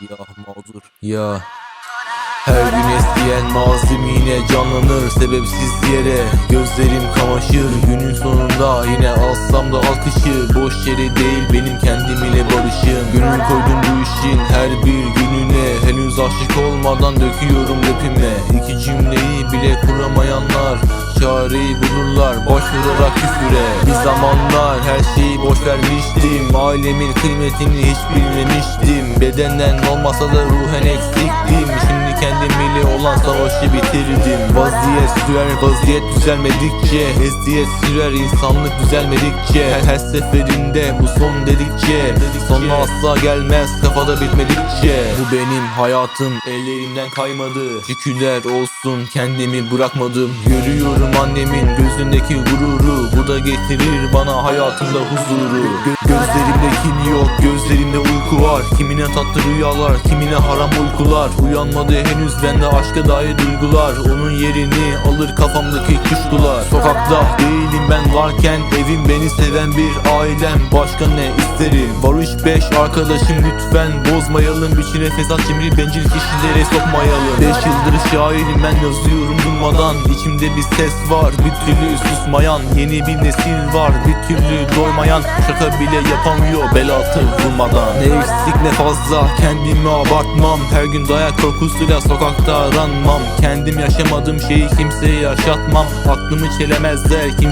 Ya mağdur ya. Her gün estiyen mazim yine canlanır sebepsiz yere. Gözlerim kamaşır günün sonunda yine alsam da alkışı. Boş yere değil benim kendim ile barışım Gönül koydum bu işin her bir gününe. Henüz aşık olmadan döküyorum rapime İki cümleyi bile kuramayanlar Çareyi bulurlar başvurarak küfüre. Bir zamanlar her şeyi boş vermiştim. Ailemin kıymetini hiç bilmemiştim. Bedenden olmasa da ruhen eksiktim. Şimdi olan savaşı bitirdim. Vaziyet sürer vaziyet düzelmedikçe. Eziyet sürer insanlık düzelmedikçe. Her, her seferinde bu son dedikçe. Sonu asla gelmez kafada bitmedikçe. Bu benim hayatım ellerimden kaymadı. Şükürler olsun kendimi bırakmadım. Görüyorum annemin gözündeki gururu. Bu da getirir bana hayatımda huzuru. Gö- Gözlerimde kin yok gözlerimde uyku var. Kimine tatlı rüyalar kimine haram uykular. Uyanmadı henüz bende aşka dair duygular. Onun yerini alır kafamdaki kuşkular. Sokakta değilim ben varken Evim beni seven bir ailem. Başka ne isterim? Barış 5 arkadaşım lütfen. Bozmayalım içine fesat cimri bencil kişilere sokmayalım. 5 yıldır şairim ben yazıyorum durmadan. İçimde bir ses var bir türlü susmayan. Yeni bir nesil var bir türlü doymayan. Şaka bile yapamıyor bel altı vurmadan. Ne eksik ne fazla kendimi abartmam. Her gün dayak korkusuyla sokakta aranmam. Kendim yaşamadığım şeyi kimseye yaşatmam. Aklımı çelemezler